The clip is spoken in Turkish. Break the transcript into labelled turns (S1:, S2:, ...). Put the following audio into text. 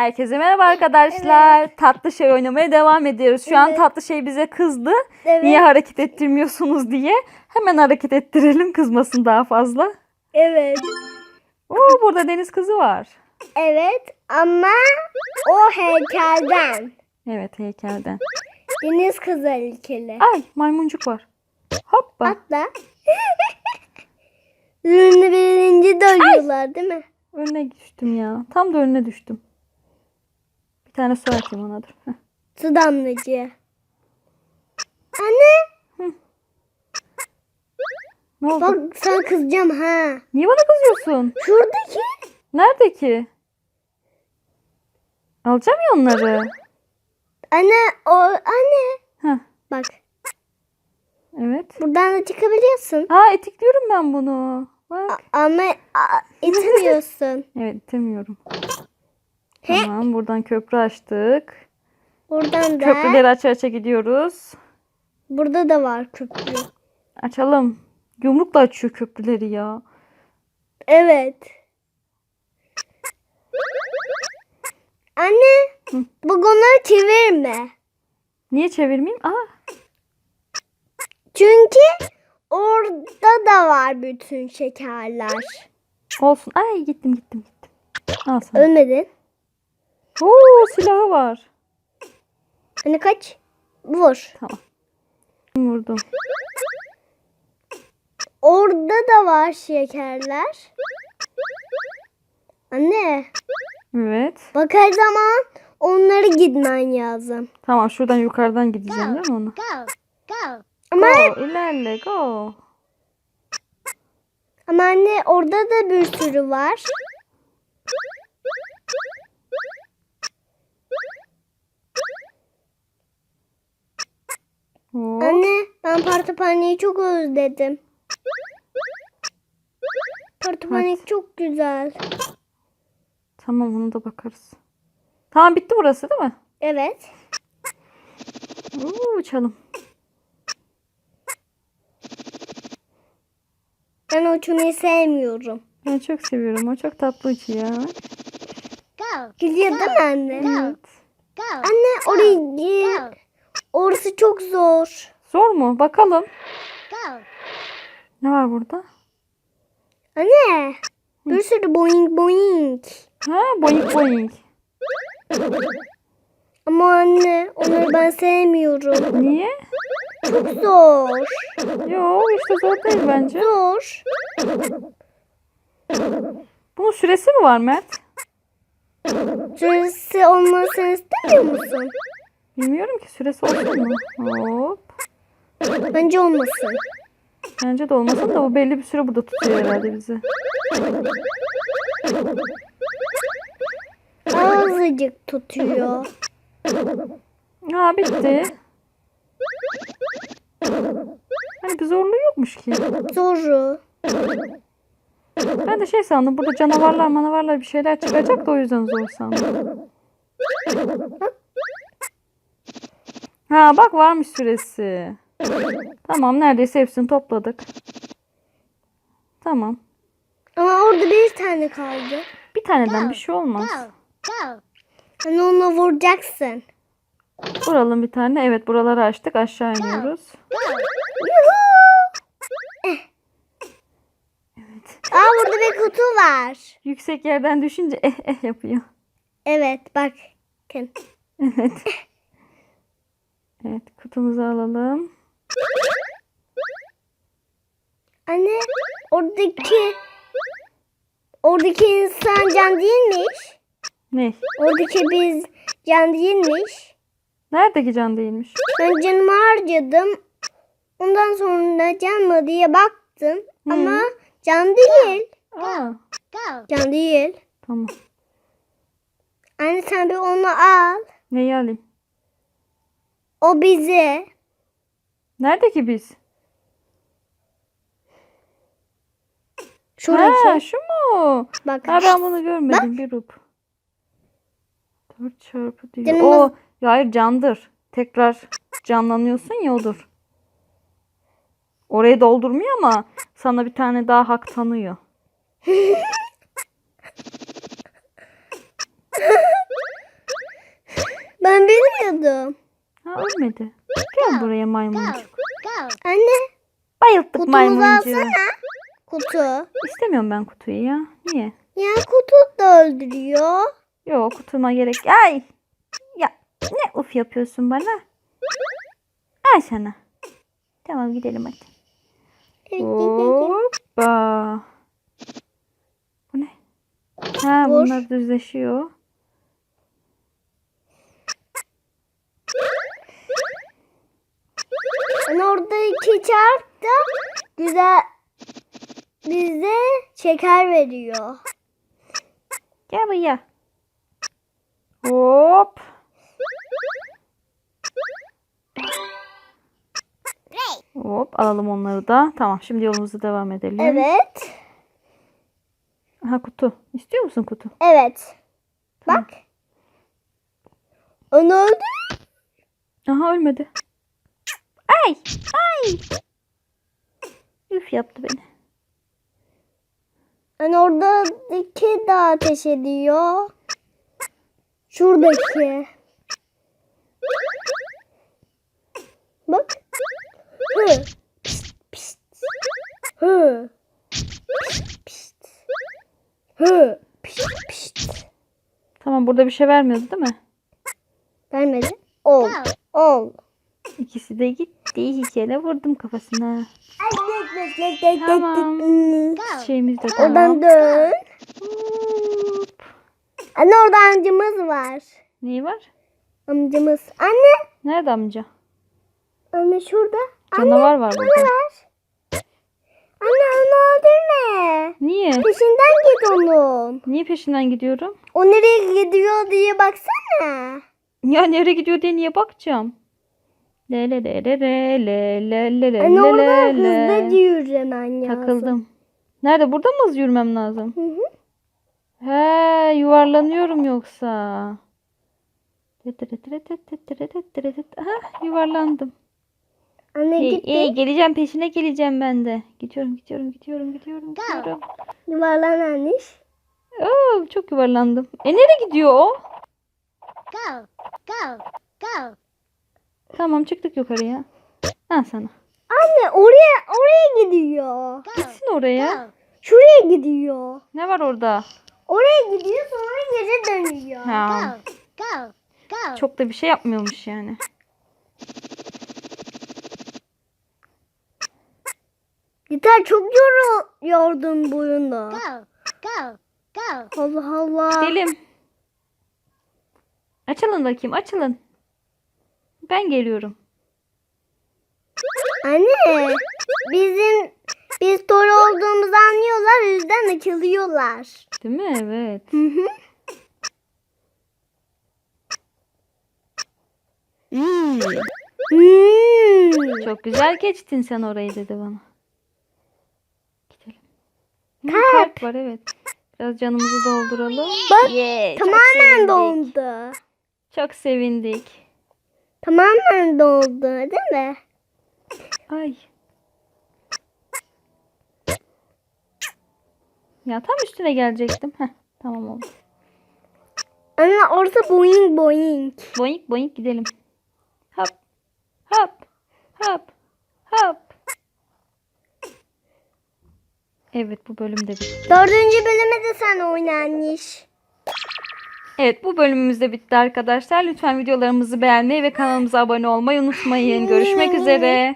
S1: Herkese merhaba arkadaşlar. Tatlı şey oynamaya devam ediyoruz. Şu an
S2: Evet.
S1: tatlı şey bize kızdı.
S2: Evet.
S1: Niye hareket ettirmiyorsunuz diye. Hemen hareket ettirelim kızmasın daha fazla.
S2: Evet.
S1: Oo burada deniz kızı var.
S2: Evet ama o heykelden.
S1: Evet heykelden.
S2: Deniz kızı heykeli.
S1: Ay maymuncuk var. Hoppa.
S2: Atla. Ürünü birinci dönüyorlar değil mi?
S1: Önüne düştüm ya. Tam da önüne düştüm. Bir tane su atayım ona dur. Heh.
S2: Su damlacı. Anne
S1: Ne oldu?
S2: bak sana kızacağım ha.
S1: Niye bana kızıyorsun?
S2: Şuradaki.
S1: Nerede ki? Alacağım ya onları.
S2: Anne o anne.
S1: Heh,
S2: Bak
S1: evet.
S2: buradan da çıkabiliyorsun.
S1: Aa etikliyorum ben bunu. Bak.
S2: A- ama a- itemiyorsun.
S1: Evet itemiyorum. Tamam buradan köprü açtık.
S2: Buradan da.
S1: Köprüleri aça aça gidiyoruz.
S2: Burada da var köprü.
S1: Açalım. Yumrukla açıyor köprüleri ya.
S2: Evet. Anne,
S1: Hı.
S2: vagonları çevirme.
S1: Niye çevirmeyeyim? Aa
S2: Çünkü orada da var bütün şekerler.
S1: olsun. Ay gittim gittim gittim. Al sana.
S2: Ölmedin.
S1: Oo silahı var.
S2: Hani kaç? Vur.
S1: Tamam. Vurdum.
S2: Orada da var şekerler. Anne,
S1: Evet.
S2: bak her zaman onları gitmen lazım.
S1: Tamam şuradan yukarıdan gideceğim değil mi onu?
S2: Go, go. Ama,
S1: Go ilerle go.
S2: ama anne orada da bir sürü var.
S1: Hop.
S2: Anne ben partopaneyi çok özledim. Partopanek
S1: Hadi.
S2: çok güzel.
S1: Tamam ona da bakarız. Tamam bitti burası değil mi?
S2: Evet.
S1: Oo, uçalım.
S2: Ben uçmayı sevmiyorum.
S1: Ben çok seviyorum. O çok tatlı uçuyor.
S2: Gidiyor değil mi anne?
S1: Evet.
S2: Anne orayı orası çok zor.
S1: Zor mu? Bakalım. Ne var burada?
S2: Anne bir sürü boing boing.
S1: Ha boing boing.
S2: Ama anne onları ben sevmiyorum.
S1: Niye?
S2: Çok zor.
S1: Yo işte zor değil bence.
S2: Zor.
S1: Bunun süresi mi var Mert?
S2: Süresi olmasını istemiyor musun?
S1: Bilmiyorum ki süresi olsun mu? Hop.
S2: Bence olmasın.
S1: Bence de olmasın da bu belli bir süre burada tutuyor herhalde bizi.
S2: Azıcık tutuyor.
S1: Ha bitti. Hani bir zorluğu yokmuş ki.
S2: Zoru.
S1: Ben de şey sandım burada canavarlar manavarlar bir şeyler çıkacak da o yüzden zor sandım. Ha bak varmış süresi. Tamam neredeyse hepsini topladık. Tamam.
S2: Ama orada bir tane kaldı.
S1: Bir taneden bir şey olmaz.
S2: Hani ona vuracaksın.
S1: Vuralım bir tane. Evet buraları açtık. Aşağı iniyoruz.
S2: Aa burada bir kutu var.
S1: Yüksek yerden düşünce eh eh yapıyor.
S2: Evet bak. Bakın.
S1: Evet. Evet kutumuzu alalım.
S2: Anne oradaki oradaki insan can değilmiş.
S1: Ne?
S2: Oradaki biz can değilmiş.
S1: Neredeki can değilmiş?
S2: Ben canımı harcadım. Ondan sonra can mı diye baktım.
S1: Hı.
S2: Ama can değil.
S1: Aa,
S2: Can değil.
S1: tamam.
S2: Anne sen bir onu al.
S1: Neyi alayım?
S2: O bizi.
S1: Nerede ki biz?
S2: Şuradaki.
S1: Ha şu mu?
S2: Bak.
S1: Ha ben bunu görmedim. Bir rup. 4 çarpı diyor.
S2: Canım
S1: O ya hayır candır. Tekrar canlanıyorsun ya odur. Orayı doldurmuyor ama sana bir tane daha hak tanıyor.
S2: vuruyordum.
S1: Ha ölmedi. Gel buraya maymuncuk.
S2: Anne
S1: Bayılttık
S2: kutumuzu
S1: maymuncuğu.
S2: alsana. Kutu.
S1: İstemiyorum ben kutuyu ya. Niye?
S2: Ya kutu da öldürüyor.
S1: Yok kutuma gerek. Ay. Ya ne uf yapıyorsun bana? Al sana. Tamam gidelim hadi. Hoppa. Bu ne? Ha
S2: Vur.
S1: bunlar düzleşiyor.
S2: Hani oradaki çarp da güzel bize şeker veriyor.
S1: Gel buraya. Hop. Hop alalım onları da. Tamam şimdi yolumuza devam edelim.
S2: Evet.
S1: Ha kutu. İstiyor musun kutu?
S2: Evet. Bak. Onu öldü.
S1: Aha ölmedi. Ay! Ay! Üf yaptı beni.
S2: Hani oradaki de ateş ediyor. Şuradaki. Bak. Hı. Pişt, pişt. Hı. Pişt, pişt. Hı. Pişt, pişt.
S1: Tamam burada bir şey vermiyordu değil mi?
S2: Vermedi. Ol.
S1: İkisi de gitti. Hikele vurdum kafasına.
S2: Tamam.
S1: Şeyimiz de tamam.
S2: Oradan dön.
S1: Hop.
S2: Anne orada amcamız var.
S1: Neyi var?
S2: Amcamız. Anne.
S1: Nerede amca?
S2: Anne şurada.
S1: Canavar var burada.
S2: Anne onu öldürme.
S1: Niye?
S2: Peşinden git onun.
S1: Niye peşinden gidiyorum?
S2: O nereye gidiyor diye baksana.
S1: Ya nereye gidiyor diye niye bakacağım? Le le le le le le le le
S2: Anne
S1: le
S2: orada
S1: le le.
S2: lazım.
S1: Takıldım. Nerede? Burada mı hızlı yürümem lazım?
S2: Hı hı.
S1: He yuvarlanıyorum yoksa. Ha yuvarlandım.
S2: Anne
S1: iyi,
S2: gitti.
S1: iyi geleceğim peşine geleceğim ben de. Gidiyorum gidiyorum gidiyorum gidiyorum gidiyorum.
S2: Yuvarlan.
S1: Oo, çok yuvarlandım. E nereye gidiyor o?
S3: Go, go, go.
S1: Tamam çıktık yukarıya. Ha sana.
S2: Anne oraya oraya gidiyor.
S1: Gitsin oraya.
S2: Şuraya gidiyor.
S1: Ne var orada?
S2: Oraya gidiyor sonra geri dönüyor.
S1: Ha.
S3: go, go, go.
S1: Çok da bir şey yapmıyormuş yani.
S2: Yeter çok yoru yordun boyunu.
S3: Go, go, go.
S2: Allah Allah.
S1: Gidelim. Açılın bakayım açılın. Ben geliyorum.
S2: Anne bizim biz tor olduğumuzu anlıyorlar o yüzden açılıyorlar.
S1: Değil mi? Evet.
S2: Hı hı. Hmm.
S1: Çok güzel geçtin sen orayı dedi bana. Gidelim. Hı,
S2: Kalp.
S1: kalp var evet. Biraz canımızı dolduralım.
S2: Bak
S1: çok
S2: tamamen
S1: sevindik.
S2: doldu.
S1: Çok sevindik.
S2: Tamamen doldu değil mi?
S1: Ay. Ya tam üstüne gelecektim. Heh, tamam oldu.
S2: Anne orası boing boing.
S1: Boink boink gidelim. Hop. Hop. Hop. Hop. Evet bu bölüm de bitti.
S2: Dördüncü bölümü de sen oynanmış.
S1: Evet bu bölümümüz de bitti arkadaşlar. Lütfen videolarımızı beğenmeyi ve kanalımıza abone olmayı unutmayın. Görüşmek üzere.